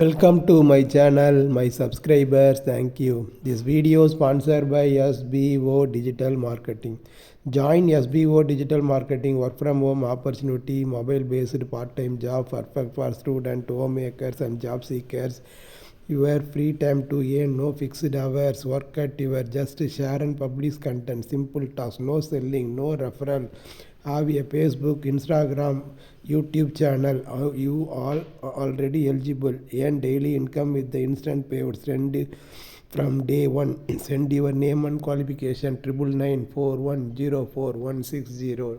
Welcome to my channel, my subscribers, thank you. This video sponsored by SBO Digital Marketing. Join SBO Digital Marketing work from home opportunity, mobile based part time job perfect for student, homemakers and job seekers. Your free time to earn, no fixed hours, work at your just share and publish content, simple tasks, no selling, no referral. Have a Facebook, Instagram, YouTube channel. Uh, You all already eligible. Earn daily income with the instant payouts. Send from day one. Send your name and qualification triple nine four one zero four one six zero.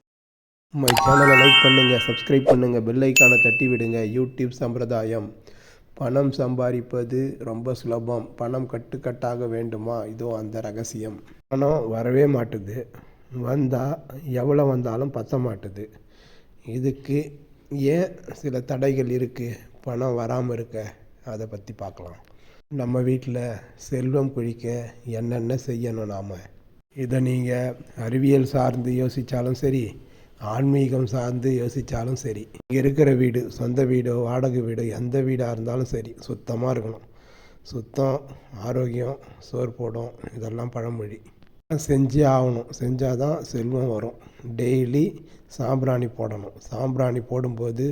My சேனலை like பண்ணுங்கள் subscribe பண்ணுங்கள் bell ஐக்கானை தட்டி விடுங்க. YouTube சம்பிரதாயம். பணம் சம்பாதிப்பது ரொம்ப சுலபம். பணம் கட்டுக்கட்டாக வேண்டுமா? இதோ அந்த ரகசியம். பணம் வரவே மாட்டுது. வந்தால் எவ்வளோ வந்தாலும் பத்த மாட்டுது. இதுக்கு ஏன் சில தடைகள் இருக்குது பணம் வராமல் இருக்க. அதை பற்றி பார்க்கலாம் நம்ம வீட்டில் செல்வம் குழிக்க என்னென்ன செய்யணும் நாம்? இதை நீங்கள் அறிவியல் சார்ந்து யோசித்தாலும் சரி ஆன்மீகம் சார்ந்து யோசித்தாலும் சரி. இங்கே இருக்கிற வீடு சொந்த வீடோ வாடகை வீடோ எந்த வீடாக இருந்தாலும் சரி சுத்தமாக இருக்கணும். சுத்தம் ஆரோக்கியம் சோறு போடும் இதெல்லாம் பழமொழி. செஞ்சே ஆகணும். செஞ்சால் தான் செல்வம் வரும். டெய்லி சாம்பிராணி போடணும். சாம்பிராணி போடும்போது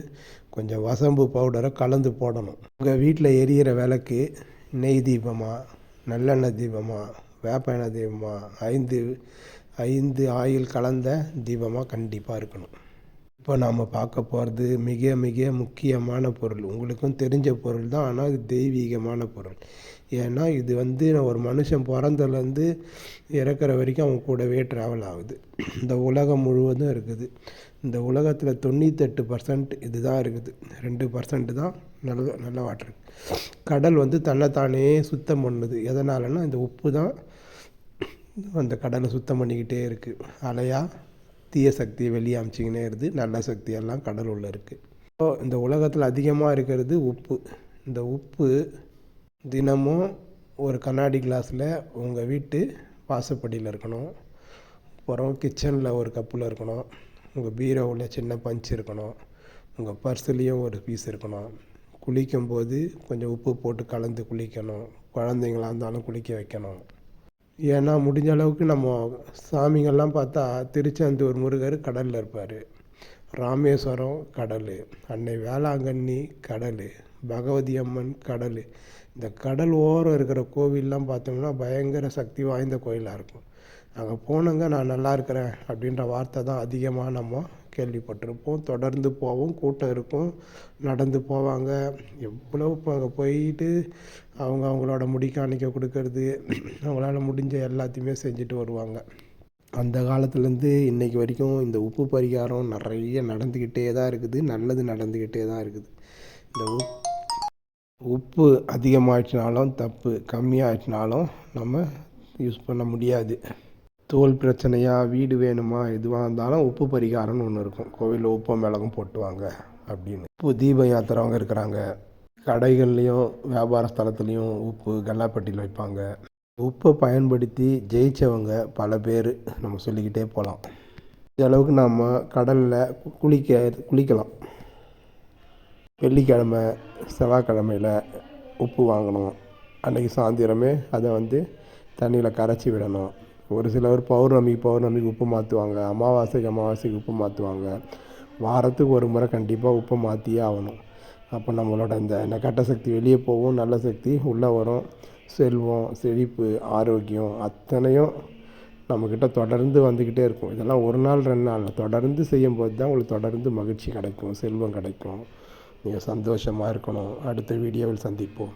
கொஞ்சம் வசம்பு பவுடரை கலந்து போடணும். உங்கள் வீட்டில் எரியிற விளக்கு நெய் தீபமாக நல்லெண்ணெய் தீபமாக வேப்ப எண்ணெய் ஐந்து ஐந்து ஆயில் கலந்த தீபமாக கண்டிப்பாக இருக்கணும். இப்போ நாம் பார்க்க போகிறது மிக மிக முக்கியமான பொருள். உங்களுக்கும் தெரிஞ்ச பொருள் தான் ஆனால் இது தெய்வீகமான பொருள். ஏன்னா இது வந்து ஒரு மனுஷன் பிறந்ததுலேருந்து இறக்குற வரைக்கும் அவன் கூடவே ட்ராவல் ஆகுது. இந்த உலகம் முழுவதும் இருக்குது. இந்த உலகத்தில் தொண்ணூத்தெட்டு பர்சன்ட் இது தான் இருக்குது. ரெண்டு பர்சன்ட் தான் நல்ல நல்ல வாட்டர் கடல் வந்து தன்னைத்தானே சுத்தம் பண்ணுது. எதனாலன்னா இந்த உப்பு தான் அந்த கடலை சுத்தம் பண்ணிக்கிட்டே இருக்குது அலையாக தீய சக்தியை வெளியே அமிச்சிக்கினே இருக்குது நல்ல சக்தியெல்லாம் கடல் உள்ளே இருக்குது ஸோ இந்த உலகத்தில் அதிகமாக இருக்கிறது உப்பு. இந்த உப்பு தினமும் ஒரு கண்ணாடி கிளாஸில் உங்கள் வீட்டு வாசப்படியில் இருக்கணும். அப்புறம் கிச்சனில் ஒரு கப்பில் இருக்கணும். உங்கள் பீரோவில் சின்ன பஞ்ச் இருக்கணும். உங்கள் பர்ஸ்லேயும் ஒரு பீஸ் இருக்கணும். குளிக்கும்போது கொஞ்சம் உப்பு போட்டு கலந்து குளிக்கணும். குழந்தைங்களா இருந்தாலும் குளிக்க வைக்கணும். ஏன்னா முடிஞ்ச அளவுக்கு நம்ம சாமிங்கள்லாம் பார்த்தா திருச்செந்தூர் முருகர் கடலில் இருப்பார். ராமேஸ்வரம் கடல். அன்னை வேளாங்கண்ணி கடல். பகவதி அம்மன் கடல். இந்த கடல் ஓரம் இருக்கிற கோவில்லாம் பார்த்தோம்னா பயங்கர சக்தி வாய்ந்த கோயிலாக இருக்கும். அங்கே போனங்க நான் நல்லா இருக்கிறேன் அப்படின்ற வார்த்தை தான் அதிகமாக நம்ம கேள்விப்பட்டிருப்போம். தொடர்ந்து போவோம். கூட்டம் இருக்கும். நடந்து போவாங்க. எவ்வளோ இப்போ அங்கே போயிட்டு அவங்க அவங்களோட முடிக்காணிக்க கொடுக்கறது அவங்களால முடிஞ்ச எல்லாத்தையுமே செஞ்சுட்டு வருவாங்க. அந்த காலத்துலேருந்து இன்றைக்கி வரைக்கும் இந்த உப்பு பரிகாரம் நிறைய நடந்துக்கிட்டே தான் இருக்குது. நல்லது நடந்துக்கிட்டே தான் இருக்குது. இந்த உப் உப்பு அதிகமாகிடுச்சினாலும் தப்பு கம்மியாகிடுச்சினாலும் நம்ம யூஸ் பண்ண முடியாது. தோல் பிரச்சனையாக வீடு வேணுமா எதுவாக இருந்தாலும் உப்பு பரிகாரம்னு ஒன்று இருக்கும். கோவிலில் உப்பும் மிளகும் போட்டுவாங்க அப்படின்னு. உப்பு தீப யாத்திரவங்க இருக்கிறாங்க. கடைகள்லேயும் வியாபார ஸ்தலத்துலேயும் உப்பு கல்லாப்பட்டியில் வைப்பாங்க. உப்பை பயன்படுத்தி ஜெயித்தவங்க பல பேர். நம்ம சொல்லிக்கிட்டே போகலாம் இந்த அளவுக்கு நம்ம கடலில் குளிக்க குளிக்கலாம். வெள்ளிக்கிழமை செவ்வாய்க்கிழமையில் உப்பு வாங்கணும். அன்றைக்கி சாயந்தரமே அதை வந்து தண்ணியில் கரைச்சி விடணும். ஒரு சிலர் பௌர்ணமி பௌர்ணமிக்கு உப்பு மாற்றுவாங்க அமாவாசைக்கு அமாவாசைக்கு உப்பு மாற்றுவாங்க வாரத்துக்கு ஒரு முறை கண்டிப்பாக உப்பு மாற்றியே ஆகணும். அப்போ நம்மளோட இந்த நெகட்ட சக்தி வெளியே போகும் நல்ல சக்தி உள்ளே வரும். செல்வம் செழிப்பு ஆரோக்கியம் அத்தனையும் நம்மக்கிட்ட தொடர்ந்து வந்துக்கிட்டே இருக்கும். இதெல்லாம் ஒரு நாள் ரெண்டு நாள் தொடர்ந்து செய்யும்போது தான் உங்களுக்கு தொடர்ந்து மகிழ்ச்சி கிடைக்கும் செல்வம் கிடைக்கும். நீங்கள் சந்தோஷமாக இருக்கணும். அடுத்த வீடியோவில் சந்திப்போம்.